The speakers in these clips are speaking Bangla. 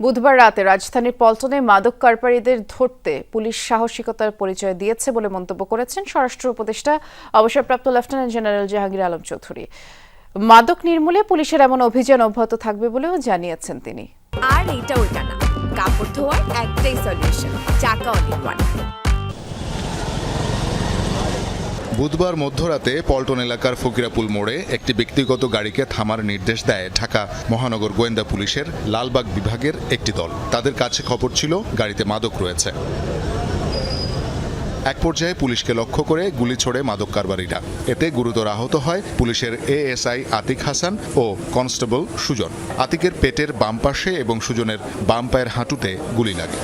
বুধবার রাতে রাজধানীর পল্টনে মাদক কারবারিদের ধরতে পুলিশ সাহসিকতার পরিচয় দিয়েছে বলে মন্তব্য করেছেন স্বরাষ্ট্র উপদেষ্টা, অবসরপ্রাপ্ত লেফটেন্যান্ট জেনারেল জাহাঙ্গীর আলম চৌধুরী। মাদক নির্মূলে পুলিশের এমন অভিযান অব্যাহত থাকবে বলেও জানিয়েছেন তিনি। আর এইটা ওইটা না। কাপড় ধোয়ার একটাই সলিউশন চাকা অনেক বুধবার মধ্যরাতে পল্টন এলাকার ফকিরাপুল মোড়ে একটি ব্যক্তিগত গাড়িকে থামার নির্দেশ দেয় ঢাকা মহানগর গোয়েন্দা পুলিশের লালবাগ বিভাগের একটি দল। তাদের কাছে খবর ছিল, গাড়িতে মাদক রয়েছে। এক পর্যায়ে পুলিশকে লক্ষ্য করে গুলি ছোড়ে মাদক কারবারিরা। এতে গুরুতর আহত হয় পুলিশের এএসআই আতিক হাসান ও কনস্টেবল সুজন। আতিকের পেটের বাম পাশে এবং সুজনের বাম পায়ের হাঁটুতে গুলি লাগে।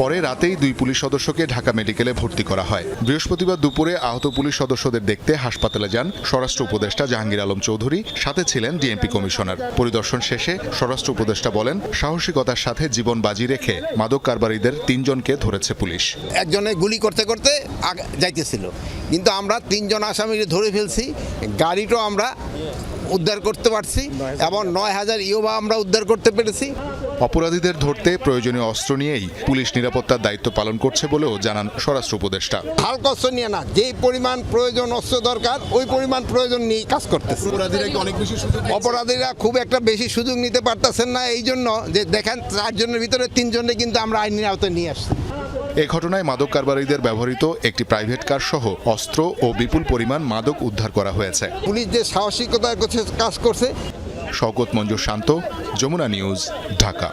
পরে রাতেই দুই পুলিশ সদস্যকে ঢাকা মেডিকেলে ভর্তি করা হয়। বৃহস্পতিবার দুপুরে আহত পুলিশ সদস্যদের দেখতে হাসপাতালে যান স্বরাষ্ট্র উপদেষ্টা জাহাঙ্গীর আলম চৌধুরী, সাথে ছিলেন ডিএমপি কমিশনার। পরিদর্শন শেষে স্বরাষ্ট্র উপদেষ্টা বলেন, সাহসিকতার সাথে জীবন বাজি রেখে মাদক কারবারিদের তিনজনকে ধরেছে পুলিশ। একজনে গুলি করতে করতে যাইতেছিল। কিন্তু আমরা তিনজন আসামিকে ধরে ফেলছি। গাড়িটাও আমরা উদ্ধার করতে পারছি এবং নয় হাজার ইয়োবা আমরা উদ্ধার করতে পেরেছি। অপরাধীদের ধরতে প্রয়োজনীয় অস্ত্র নিয়েই পুলিশ নিরাপত্তার দায়িত্ব পালন করছে বলেও জানান স্বরাষ্ট্র উপদেষ্টা। হালকা অস্ত্র নিয়ে না যেই পরিমাণ প্রয়োজন অস্ত্র দরকার ওই পরিমাণ প্রয়োজন নিয়ে কাজ করতেছে। অপরাধীরা খুব একটা বেশি সুযোগ নিতে পারতেছেন না এই জন্য যে দেখেন চারজনের ভিতরে তিনজনে কিন্তু আমরা আইনের আওতায় নিয়ে আসছি। এ ঘটনায় মাদক কারবারিদের ব্যবহৃত একটি প্রাইভেট কার সহ অস্ত্র ও বিপুল পরিমাণ মাদক উদ্ধার করা হয়েছে। পুলিশ যে সাহসিকতার কাজ করছে। শওকত মঞ্জুর শান্ত যমুনা নিউজ ঢাকা।